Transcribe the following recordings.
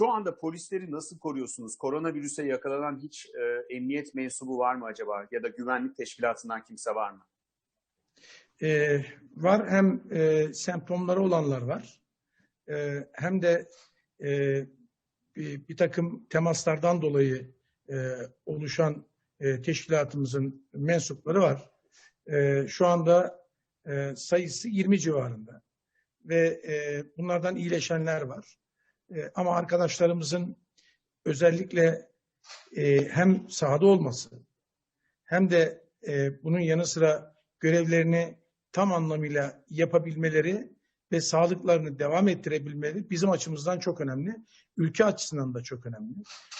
Şu anda polisleri nasıl koruyorsunuz? Koronavirüse yakalanan hiç e, emniyet mensubu var mı acaba? Ya da güvenlik teşkilatından kimse var mı? Ee, var hem e, semptomları olanlar var e, hem de e, bir, bir takım temaslardan dolayı e, oluşan e, teşkilatımızın mensupları var. E, şu anda e, sayısı 20 civarında ve e, bunlardan iyileşenler var. E, ama arkadaşlarımızın özellikle e, hem sahada olması hem de e, bunun yanı sıra görevlerini tam anlamıyla yapabilmeleri ve sağlıklarını devam ettirebilmeleri bizim açımızdan çok önemli. Ülke açısından da çok önemli.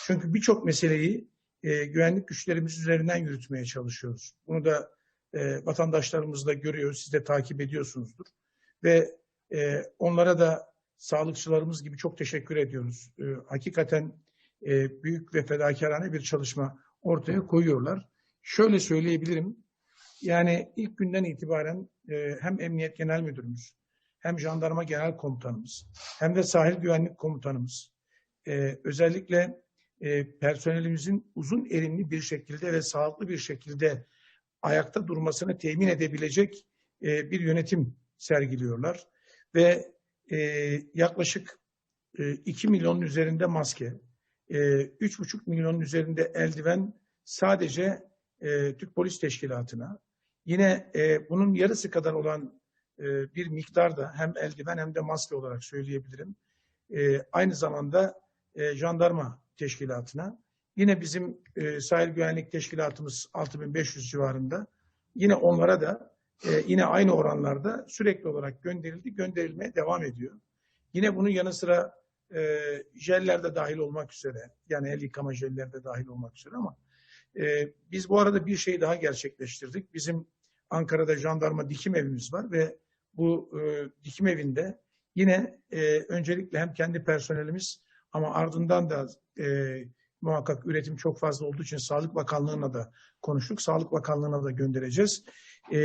Çünkü birçok meseleyi e, güvenlik güçlerimiz üzerinden yürütmeye çalışıyoruz. Bunu da e, vatandaşlarımız da görüyor, siz de takip ediyorsunuzdur. Ve e, onlara da sağlıkçılarımız gibi çok teşekkür ediyoruz. E, hakikaten e, büyük ve fedakarane bir çalışma ortaya koyuyorlar. Şöyle söyleyebilirim, yani ilk günden itibaren e, hem Emniyet Genel Müdürümüz, hem Jandarma Genel Komutanımız, hem de Sahil Güvenlik Komutanımız e, özellikle e, personelimizin uzun erimli bir şekilde ve sağlıklı bir şekilde ayakta durmasını temin edebilecek e, bir yönetim sergiliyorlar. Ve e, yaklaşık e, 2 milyonun üzerinde maske, e, 3,5 milyonun üzerinde eldiven sadece e, Türk Polis Teşkilatı'na, yine e, bunun yarısı kadar olan e, bir miktarda hem eldiven hem de maske olarak söyleyebilirim. E, aynı zamanda e, jandarma teşkilatına, yine bizim e, sahil güvenlik teşkilatımız 6500 civarında, yine onlara da e, yine aynı oranlarda sürekli olarak gönderildi, gönderilmeye devam ediyor. Yine bunun yanı sıra e, jeller de dahil olmak üzere, yani el yıkama jelleri de dahil olmak üzere ama e, biz bu arada bir şey daha gerçekleştirdik. Bizim Ankara'da jandarma dikim evimiz var ve bu e, dikim evinde yine e, öncelikle hem kendi personelimiz ama ardından da e, muhakkak üretim çok fazla olduğu için Sağlık Bakanlığı'na da konuştuk. Sağlık Bakanlığı'na da göndereceğiz. E,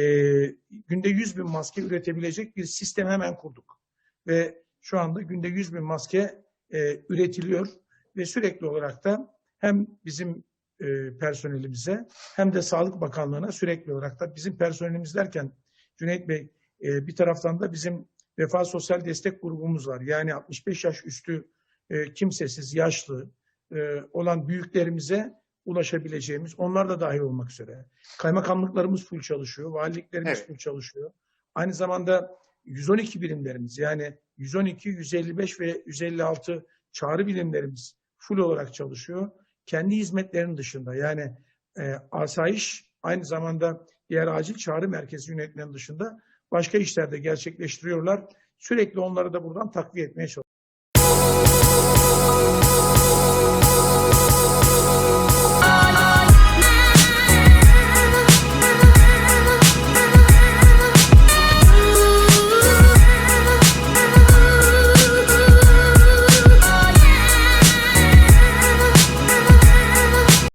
günde 100 bin maske üretebilecek bir sistem hemen kurduk. Ve şu anda günde 100 bin maske e, üretiliyor ve sürekli olarak da hem bizim e, personelimize hem de Sağlık Bakanlığı'na sürekli olarak da bizim personelimiz derken Cüneyt Bey e, bir taraftan da bizim Vefa Sosyal Destek Grubumuz var. Yani 65 yaş üstü e, kimsesiz, yaşlı e, olan büyüklerimize ulaşabileceğimiz, onlar da dahil olmak üzere. Kaymakamlıklarımız full çalışıyor, valiliklerimiz Evet. full çalışıyor. Aynı zamanda 112 birimlerimiz yani 112, 155 ve 156 çağrı birimlerimiz full olarak çalışıyor. Kendi hizmetlerinin dışında yani e, asayiş aynı zamanda diğer acil çağrı merkezi yönetmenin dışında başka işlerde gerçekleştiriyorlar. Sürekli onları da buradan takviye etmeye çalışıyoruz.